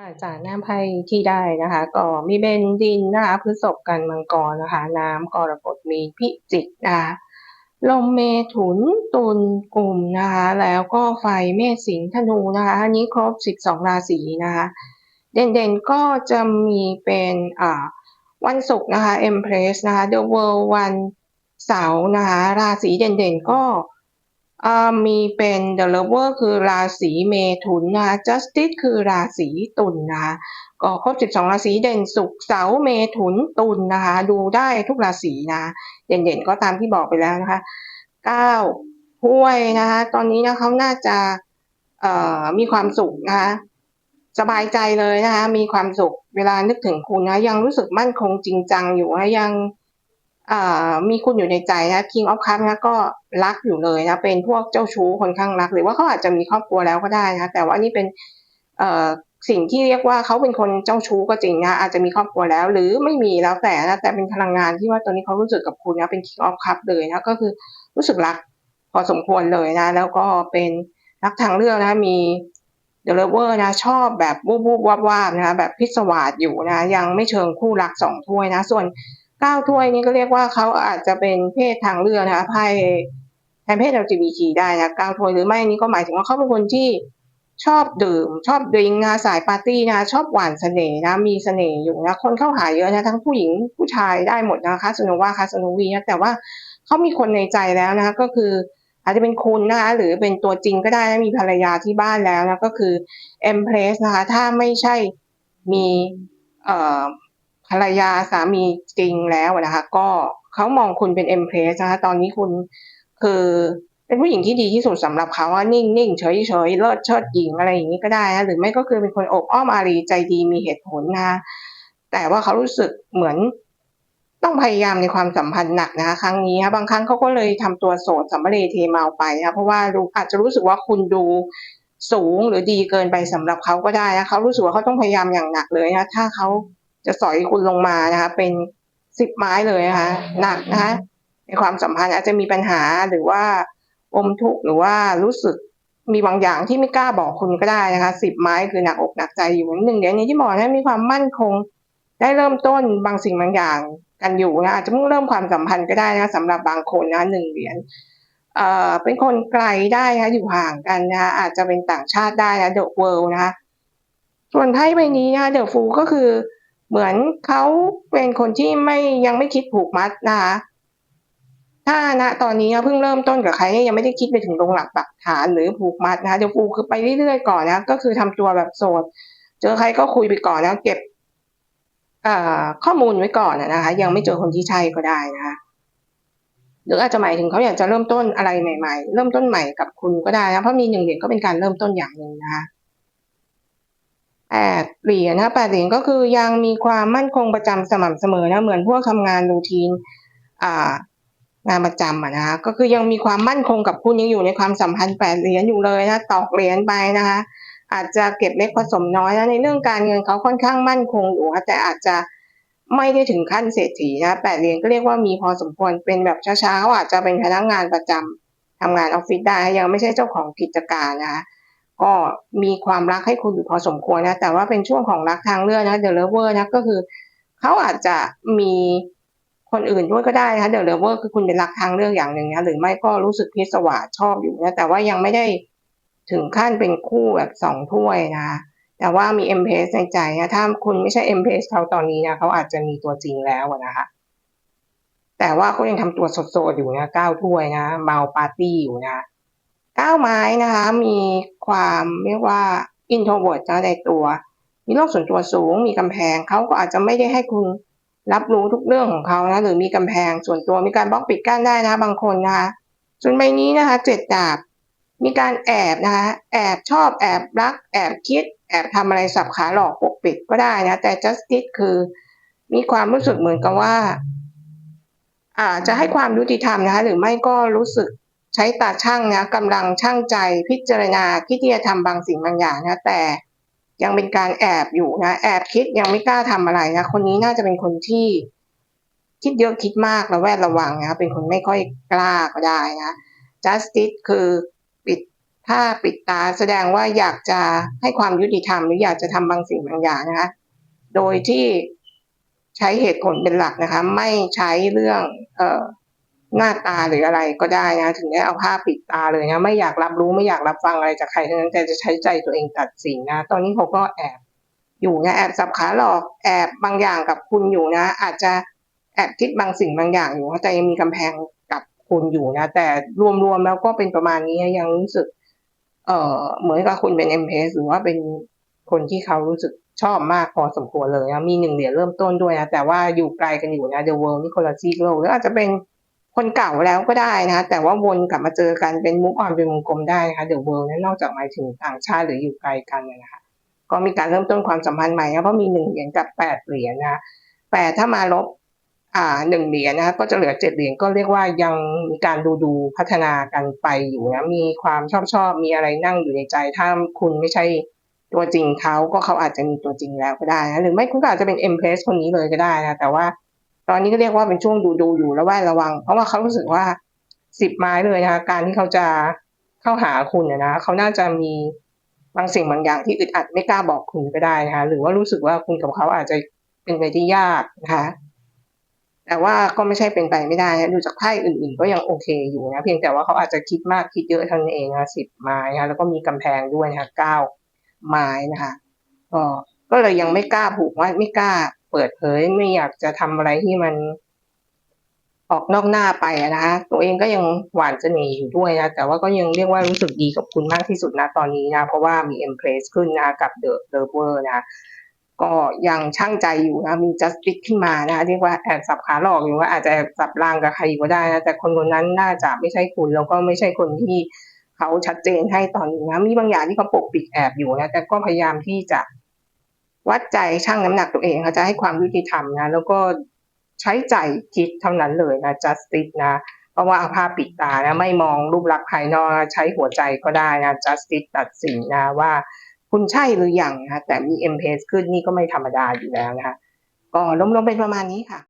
ค่ะจากน้ำไพ่ที่ได้นะคะ ก็มีเบนดินนะคะพฤษภกันมังกรนะคะ น้ำกรกฎมีพิจิกนะคะลมเมถุนตุลกลุ่มนะคะ แล้วก็ไฟเมษสิงห์ธนูนะคะอันนี้ครบ 12 ราศีนะคะ เด่นๆก็จะมีเป็นอ่าวันศุกร์นะคะ Empress นะคะ The World วันเสาร์นะคะ ราศีเด่นๆก็ มีเป็น The Lover คือราศีเมถุนนะ Justice คือราศีตุลนะคะก็ครบ 12 ราศีเด่นศุกเสาเมถุนตุลนะคะ ดูได้ทุกราศีนะ เด่นๆก็ตามที่บอกไปแล้วนะคะ9ห้วยนะคะ ตอนนี้นะเขาน่าจะมีความสุขนะคะสบายใจเลยนะคะ มีความสุขเวลานึกถึงคุณนะยังรู้สึกมั่นคงจริงจังอยู่นะยัง มีคุณอยู่ในใจนะ King of Cups นะก็รักอยู่เลยนะ เป็นพวกเจ้าชู้คนข้างรัก หรือว่าเขาอาจจะมีครอบครัวแล้วก็ได้นะ แต่ว่านี่เป็นสิ่งที่เรียกว่าเขาเป็นคนเจ้าชู้ก็จริงนะ อาจจะมีครอบครัวแล้ว หรือไม่มีแล้วแต่นะ แต่เป็นพลังงานที่ว่าตอนนี้เขารู้สึกกับคุณนะ เป็น King of Cups เลยนะ ก็คือรู้สึกรักพอสมควรเลยนะ แล้วก็เป็นรักทางเลือกนะ มีเดลเวอร์นะ ชอบแบบวูบวูบวาบวาบนะ แบบพิศวาสอยู่นะ ยังไม่เชิงคู่รักสองถ้วยนะ ส่วน เก้าถ้วยนี่ก็เรียกว่าเขาอาจจะเป็นเพศทางเลือกนะคะไพ่แทนเพศ LGBT ได้นะเก้าถ้วยหรือไม่นี่ก็หมายถึงว่าเขาเป็นคนที่ชอบดื่ม ชอบดื่มนะสายปาร์ตี้นะ ชอบหวานเสน่ห์นะ มีเสน่ห์อยู่นะ คนเข้าหาเยอะนะทั้งผู้หญิงผู้ชายได้หมดนะคะสโนวาคาสโนวีนะแต่ว่าเขามีคนในใจแล้วนะคะก็คืออาจจะเป็นคุณนะคะหรือเป็นตัวจริงก็ได้นะมีภรรยาที่บ้านแล้วนะก็คือ Empress นะคะ ถ้าไม่ใช่มีเอ่อ ภรรยาสามีจริงแล้วนะคะ ก็เขามองคุณเป็น Empress นะคะ ตอนนี้คุณคือเป็นผู้หญิงที่ดีที่สุดสำหรับเขาว่านิ่งนิ่งเฉยเฉยเลิศเชิดหญิงอะไรอย่างนี้ก็ได้นะหรือไม่ก็คือเป็นคนอบอ้อมอารีใจดีมีเหตุผลนะคะแต่ว่าเขารู้สึกเหมือนต้องพยายามในความสัมพันธ์หนักนะคะครั้งนี้นะบางครั้งเขาก็เลยทำตัวโสดสัมภเรเทเมาไปนะเพราะว่ารู้อาจจะรู้สึกว่าคุณดูสูงหรือดีเกินไปสำหรับเขาก็ได้นะเขารู้สึกว่าเขาต้องพยายามอย่างหนักเลยนะถ้าเขา จะสอยคุณลงมานะคะ เป็นสิบไม้เลยนะคะหนักนะคะในความสัมพันธ์อาจจะมีปัญหาหรือว่าอมทุกข์หรือว่ารู้สึกมีบางอย่างที่ไม่กล้าบอกคุณก็ได้นะคะสิบไม้คือหนักอกหนักใจอยู่หนึ่งเดี๋ยวนี้ที่บอกนะมีความมั่นคง ได้เริ่มต้นบางสิ่งบางอย่างกันอยู่นะอาจจะเพิ่งเริ่มความสัมพันธ์ก็ได้นะสำหรับบางคนนะหนึ่งเหรียญเอ่อเป็นคนไกลได้นะอยู่ห่างกันนะคะอาจจะเป็นต่างชาติได้นะเดอะเวิลด์นะคะส่วนไพ่ใบนี้นะเดอะฟูก็คือ เหมือนเขาเป็นคนที่ไม่ยังไม่คิดผูกมัดนะคะถ้าณตอนนี้เพิ่งเริ่มต้นกับใครเนี่ยยังไม่ได้คิดไปถึงลงหลักปักฐานหรือผูกมัดนะคะเดอะฟูคือไปเรื่อยๆก่อนนะก็คือทำตัวแบบโสด เจอใครก็คุยไปก่อนแล้วเก็บข้อมูลไว้ก่อนนะคะ ยังไม่เจอคนที่ใช่ก็ได้นะคะหรืออาจจะหมายถึงเขาอยากจะเริ่มต้นอะไรใหม่ ๆ เริ่มต้นใหม่กับคุณก็ได้นะเพราะมีหนึ่งเหรียญก็เป็นการเริ่มต้นอย่างหนึ่งนะคะ แปดเหรียญนะแปดเหรียญก็คือยังมีความมั่นคงประจำสม่ำเสมอนะเหมือนพวกทำงานรูทีนอ่างานประจำอะนะคะก็คือยังมีความมั่นคงกับคุณยังอยู่ในความสัมพันธ์แปดเหรียญอยู่เลยนะตอกเหรียญไปนะคะ อาจจะเก็บเล็กผสมน้อยนะในเรื่องการเงินเขาค่อนข้างมั่นคงอยู่แต่อาจจะไม่ได้ถึงขั้นเศรษฐีนะแปดเหรียญก็เรียกว่ามีพอสมควรเป็นแบบช้าๆเขาอาจจะเป็นพนักงานประจำทำงานออฟฟิศได้ยังไม่ใช่เจ้าของกิจการนะคะ ก็มีความรักให้คุณอยู่พอสมควรนะ แต่ว่าเป็นช่วงของรักทางเลือกนะเดลเวอร์นะก็คือเขาอาจจะมีคนอื่นด้วยก็ได้นะคะเดลเวอร์คือคุณเป็นรักทางเลือกอย่างหนึ่งนะหรือไม่ก็รู้สึกพิศวาสชอบอยู่นะแต่ว่ายังไม่ได้ถึงขั้นเป็นคู่แบบสองถ้วยนะแต่ว่ามี m p s ในใจนะถ้าคุณไม่ใช่ m p s เพสเขาตอนนี้นะเขาอาจจะมีตัวจริงแล้วนะคะแต่ว่าเขายังทำตัวสดๆอยู่นะก้าวถ้วยนะเมาปาร์ตี้อยู่นะ ก้าไม้นะคะ มีความเรียกว่า introvert นะในตัว มีโลกส่วนตัวสูง มีกำแพงเขาก็อาจจะไม่ได้ให้คุณรับรู้ทุกเรื่องของเขานะหรือมีกำแพงส่วนตัวมีการบล็อกปิดกั้นได้นะบางคนนะคะส่วนใบนี้นะคะเจ็ดดาบมีการแอบนะคะแอบชอบแอบรัก แอบคิด แอบทำอะไรสับขาหลอกปกปิดก็ได้นะ แต่ justice คือ มีความรู้สึกเหมือนกับว่าอ่าจะให้ความยุติธรรมนะคะหรือไม่ก็รู้สึก ใช้ตาช่างนะกำลังช่างใจพิจารณาคิดที่จะทำบางสิ่งบางอย่างนะแต่ยังเป็นการแอบอยู่นะแอบคิดยังไม่กล้าทำอะไรนะคนนี้น่าจะเป็นคนที่คิดเยอะคิดมากระแวดระวังนะเป็นคนไม่ค่อยกล้าก็ได้นะ justice คือปิดถ้าปิดตาแสดงว่าอยากจะให้ความยุติธรรมหรืออยากจะทำบางสิ่งบางอย่างนะคะโดยที่ใช้เหตุผลเป็นหลักนะคะ ไม่ใช้เรื่อง เอ่อ หน้าตาหรืออะไรก็ได้นะ ถึงได้เอาผ้าปิดตาเลยนะ ไม่อยากรับรู้ไม่อยากรับฟังอะไรจากใครทั้งนั้นแต่จะใช้ใจตัวเองตัดสินนะ ตอนนี้เขาก็แอบอยู่นะแอบสับขาหลอกแอบบางอย่างกับคุณอยู่นะ อาจจะแอบคิดบางสิ่งบางอย่างอยู่แต่ยังมีกำแพงกับคุณอยู่นะ แต่รวมๆแล้วก็เป็นประมาณนี้ยังรู้สึก เอ่อเหมือนกับคุณเป็นเอ็มเพหรือว่าเป็นคนที่เขารู้สึกชอบมากพอสมควรเลยนะมีหนึ่งเหรียญเริ่มต้นด้วยนะแต่ว่าอยู่ไกลกันอยู่นะเดอะเวิลด์นี่คนละซีกโลกหรืออาจจะเป็น คนเก่าแล้วก็ได้นะแต่ว่าวนกลับมาเจอกันเป็นมุกออนเป็นวงกลมได้นะคะเดอะเวิลด์นั้นนอกจากหมายถึงต่างชาติหรืออยู่ไกลกันนะคะก็มีการเริ่มต้นความสัมพันธ์ใหม่นะเพราะมีหนึ่งเหรียญกับแปดเหรียญนะแปดถ้ามาลบอ่าหนึ่งเหรียญนะก็จะเหลือเจ็ดเหรียญก็เรียกว่ายังมีการดูดูพัฒนากันไปอยู่นะมีความชอบชอบมีอะไรนั่งอยู่ในใจถ้าคุณไม่ใช่ตัวจริงเขาก็เขาอาจจะมีตัวจริงแล้วก็ได้นะหรือไม่คุณก็อาจจะเป็นเอ็มเพรสคนนี้เลยก็ได้นะแต่ว่า ตอนนี้ก็เรียกว่าเป็นช่วงดูดูอยู่แล้วแวดระวัง เพราะว่าเขารู้สึกว่าสิบไม้เลยนะคะการที่เขาจะเข้าหาคุณนะเขาน่าจะมีบางสิ่งบางอย่างที่อึดอัดไม่กล้าบอกคุณก็ได้นะคะหรือว่ารู้สึกว่าคุณกับเขาอาจจะเป็นไปที่ยากนะคะแต่ว่าก็ไม่ใช่เป็นไปไม่ได้นะดูจากไพ่อื่น ๆ ก็ยังโอเคอยู่นะเพียงแต่ว่าเขาอาจจะคิดมากคิดเยอะเท่านั้นเองนะสิบไม้นะแล้วก็มีกำแพงด้วยนะคะเก้าไม้นะคะก็ก็เลยยังไม่กล้าผูกว่าไม่กล้า เปิดเผย ไม่อยากจะทำอะไรที่มัน ออกนอกหน้าไปนะคะตัวเองก็ยังหวานเสน่ห์อยู่ด้วยนะแต่ว่าก็ยังเรียกว่ารู้สึกดีกับคุณมากที่สุดนะตอนนี้นะเพราะว่ามี e m p r e s s ขึ้นนะกับ The Lover นะก็ยังช่างใจอยู่นะมี justice ขึ้นมานะคะเรียกว่าแอบสับขาหลอกอยู่ว่าอาจจะแอบสับรางกับใครก็ได้นะแต่คนคนนั้นน่าจะไม่ใช่คุณแล้วก็ไม่ใช่คนที่เขาชัดเจนให้ตอนนี้นะมีบางอย่างที่เขาปกปิดแอบอยู่นะแต่ก็พยายามที่จะ วัดใจชั่งน้ำหนักตัวเองเขาจะให้ความยุติธรรมนะ แล้วก็ใช้ใจคิดเท่านั้นเลยนะ justice นะ เพราะว่าเอาผ้าปิดตานะ ไม่มองรูปลักษณ์ภายนอกใช้หัวใจก็ได้นะ justice ตัดสินนะว่าคุณใช่หรือยังนะแต่มี m p s ขึ้นนี่ก็ไม่ธรรมดาอยู่แล้วนะคะก็ล้มลงเป็นประมาณนี้ค่ะ